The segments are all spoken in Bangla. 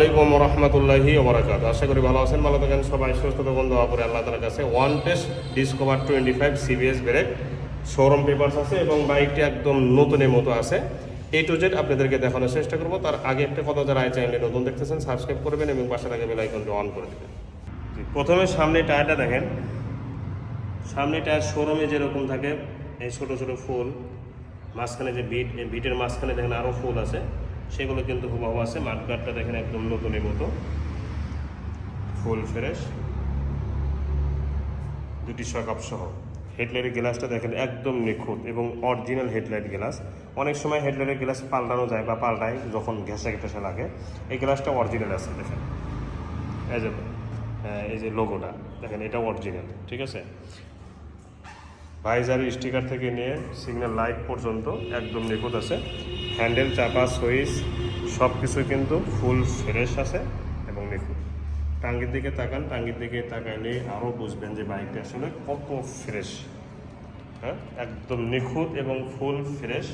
আসসালামাইকুম রহমতুল্লাহি ওবরাকাত আশা করি ভালো আছেন, ভালো থাকেন। সবাই সুস্থ থাকুন, দোয়া করে আল্লাহ তালার কাছে। One test discover twenty five CBS break showroom papers আছে এবং বাইকটি একদম নতুনের মতো আছে। এ টু জেড আপনাদেরকে দেখানোর চেষ্টা করব। তার আগে একটা কথা যারা এই চ্যানেলে নতুন দেখতেছেন সাবস্ক্রাইব করবেন এবং পাশে থাকা বেল আইকনটি অন করে দেবেন। প্রথমে সামনে টায়ারটা দেখেন। সামনে টায়ার শোরুমে যেরকম থাকে, এই ছোট ছোট ফুল, মাঝখানে যে বিট এই বিটের মাঝখানে দেখেন আরও ফুল আছে। সেগুলো কিন্তু হুবাহু আছে। মাঠগাটটা দেখেন একদম নতুনের মতো। Full fresh. দুটি শকাপ সহ। হেডলাইটের গ্লাসটা দেখেন একদম নিখুঁত এবং অরিজিনাল হেডলাইট গ্লাস। অনেক সময় হেডলাইটের গ্লাস পাল্টানো যায় বা পাল্টায় যখন ঘেঁষা ঘেঁষা লাগে। এই গ্লাসটা অরিজিনাল আছে দেখেন। এই যে এই যে লোগোটা দেখেন, এটা অরিজিনাল। ঠিক আছে? ভাইজার স্টিকার থেকে নিয়ে সিগন্যাল লাইট পর্যন্ত একদম নিখুঁত আছে। হ্যান্ডেল চাপা সুইচ সব কিছু কিন্তু ফুল ফ্রেশ আছে এবং নিখুঁত। টাঙ্গির দিকে তাকান, টাঙ্গির দিকে তাকাইলে আরও বুঝবেন যে বাইকটা আসলে কত ফ্রেশ হ্যাঁ? একদম নিখুঁত এবং ফুল ফ্রেশ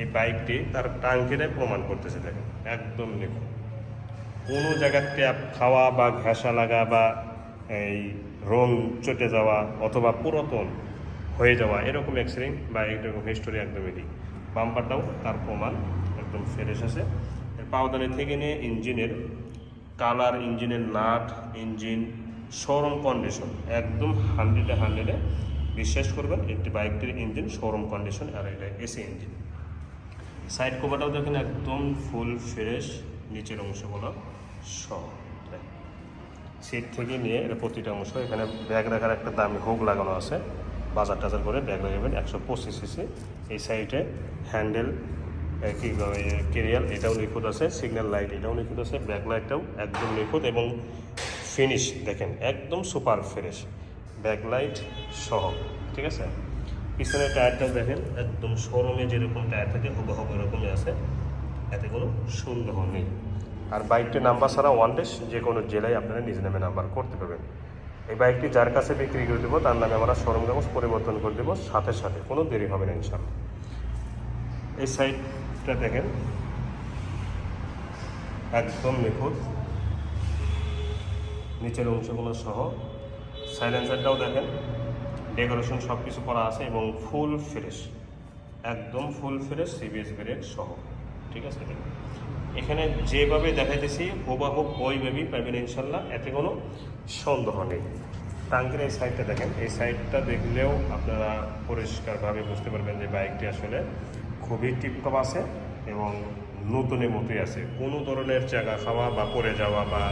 এই বাইকটি তার টাঙ্কিটাই প্রমাণ করতেছে, দেখেন, একদম নিখুঁত। কোনো জায়গার ট্যাপ খাওয়া বা ঘেঁষা লাগা বা এই রং চটে যাওয়া অথবা পুরাতন হয়ে যাওয়া, এরকম অ্যাক্সিডেন্ট বা এরকম হিস্টোরি একদমই নেই। বাম্পারটাও তার প্রমাণ একদম ফ্রেশ আছে। এর পাওদানি থেকে নিয়ে ইঞ্জিনের কালার, ইঞ্জিনের নাট, ইঞ্জিন শোরুম কন্ডিশন একদম হান্ড্রেডে হান্ড্রেডে বিশ্বাস করবেন, একটি বাইকটির ইঞ্জিন শোরুম কন্ডিশন আর এটা এসি ইঞ্জিন সাইড কভারটাও দেখেন একদম ফুল ফ্রেশ নিচের অংশগুলো সহ সিট থেকে নিয়ে এটা প্রতিটা অংশ, এখানে ব্যাগ রাখার একটা দামি হুক লাগানো আছে। বাজার টাজার করে ব্যাগ লাগাবেন একশো পঁচিশ সিসি এই সাইডে হ্যান্ডেল কি কেরিয়াল এটাও নিখুঁত আছে। সিগন্যাল লাইট, এটাও নিখুঁত আছে। ব্যাক লাইটটাও একদম নিখুঁত এবং ফিনিশ দেখেন, একদম সুপার ফ্রেশ ব্যাক লাইট সহ, ঠিক আছে? পিছনের টায়ারটাও দেখেন, একদম শোরুমে যেরকম টায়ার থাকে, হুবহু এরকমই আছে। এতে কোনো সন্দেহ নেই। আর বাইকটির নাম্বার ছাড়া ওয়ান ডেস যে কোনো জেলায় আপনারা নিজ নামে নাম্বার করতে পারবেন। এই বাইকটি যার কাছে বিক্রি করে দেবো, তার নামে আমরা শোরুম কাগজ পরিবর্তন করে দেবো, সাথে সাথে কোনো দেরি হবে না ইনশাল্লাহ এই সাইডটা দেখেন। একদম নিখুঁত। নিচের অংশগুলো সহ। সাইলেন্সারটাও দেখেন। ডেকোরেশন সব কিছু করা আছে এবং ফুল ফ্রেশ। একদম ফুল ফ্রেশ, সিবিএস ব্রেক সহ। ঠিক আছে? এখানে যেভাবে দেখাইতেছি হুবাহুব ওইভাবেই পাবেন ইনশাল্লাহ, এতে কোনো সন্দেহ নেই। টাঙ্কির এই সাইডটা দেখেন, এই সাইডটা দেখলেও আপনারা পরিষ্কারভাবে বুঝতে পারবেন যে বাইকটি আসলে খুবই টিপটপ আছে এবং নতুনের মতোই আছে। কোনো ধরনের জায়গা খাওয়া বা পড়ে যাওয়া বা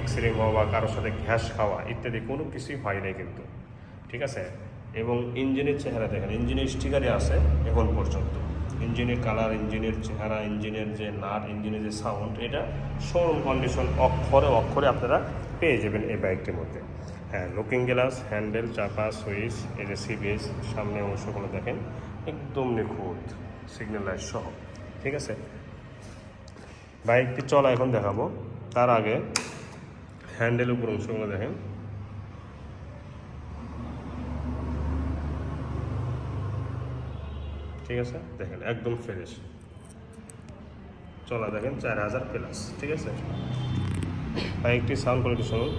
এক্সরে হওয়া বা কারোর সাথে ঘ্যাস খাওয়া ইত্যাদি কোনো কিছুই হয় নাই কিন্তু, ঠিক আছে? এবং ইঞ্জিনের চেহারা দেখেন, ইঞ্জিনের স্টিকারে আছে এখন পর্যন্ত। ইঞ্জিনের কালার, ইঞ্জিনের চেহারা, ইঞ্জিনের যে নাট, ইঞ্জিনের যে সাউন্ড, এটা শোরুম কন্ডিশন অক্ষরে অক্ষরে আপনারা পেয়ে যাবেন এই বাইকটির মধ্যে। হ্যাঁ লুকিং গ্লাস হ্যান্ডেল চাপা সুইচ এই যে সিবিএস সামনে অংশগুলো দেখেন, একদম নিখুঁত সিগন্যাল লাইট সহ, ঠিক আছে? বাইকটি চলা এখন দেখাবো। তার আগে হ্যান্ডেল উপর অংশগুলো দেখেন। ঠিক আছে? দেখেন, একদম ফ্রেশ চলা দেখেন, চার হাজার প্লাস ঠিক আছে? বাইকটি সাউন্ড কোয়ালিটি শুনুন।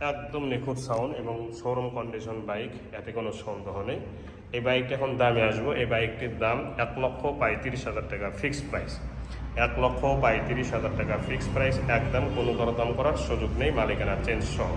একদম নিখুঁত সাউন্ড এবং শোরুম কন্ডিশন বাইক এতে কোনো সন্দেহ নেই। এই বাইকটা এখন দামে আসব। এই বাইকটির দাম এক লক্ষ পঁয়ত্রিশ হাজার টাকা ফিক্সড প্রাইস এক লক্ষ পঁয়ত্রিশ হাজার টাকা ফিক্সড প্রাইস একদম কোনো দরদাম করার সুযোগ নেই মালিকানা চেঞ্জ সহ।